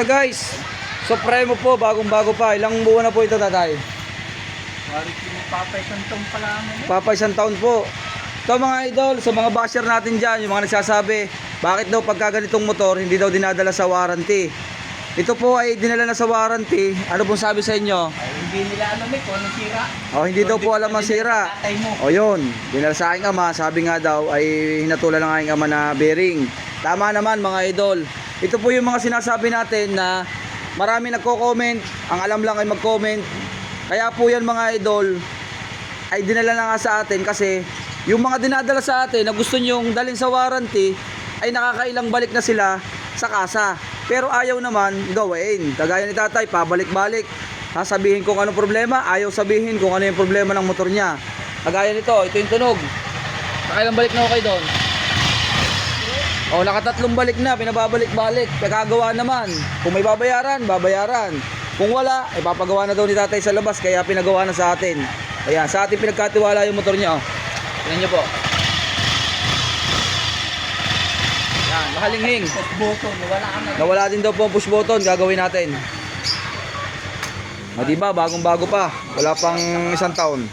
ito guys. Supremo po, bagong-bago pa. Ilang buwan na po ito tatay? Wari pinapapay santong pala ano eh. Papa isang taon po. Ito mga idol, sa mga basher natin dyan, yung mga nagsasabi, bakit daw pagka ganitong motor, hindi daw dinadala sa warranty. Ito po ay dinala na sa warranty. Ano pong sabi sa inyo? Ay, hindi nila alam eh kung anong sira. Oh, hindi daw po alam ang sira. O yun, dinala sa aking ama, sabi nga daw ay hinatulan ng aking ama na bearing. Tama naman mga idol. Ito po yung mga sinasabi natin na marami nagko-comment, ang alam lang ay mag-comment. Kaya po yan mga idol, ay dinala na nga sa atin kasi yung mga dinadala sa atin na gusto nyong dalhin sa warranty ay nakakailang balik na sila sa kasa. Pero ayaw naman gawin. Kagaya ni tatay, pabalik-balik. Sasabihin kung anong problema, ayaw sabihin kung ano yung problema ng motor niya. Kagaya nito, ito yung tunog. Nakailang balik na ako kayo doon. O, nakatatlong balik na, pinababalik-balik. Pagkagawa naman. Kung may babayaran, babayaran. Kung wala, ipapagawa na daw ni tatay sa labas, kaya pinagawa na sa atin. Ayan, sa atin pinagkatiwala yung motor niya. Oh. Tingnan niyo po. Yan, mahalinghing. Push button, wala ka na. Nawala din daw po ang push button, gagawin natin. O, diba, bagong bago pa. Wala pang isang taon.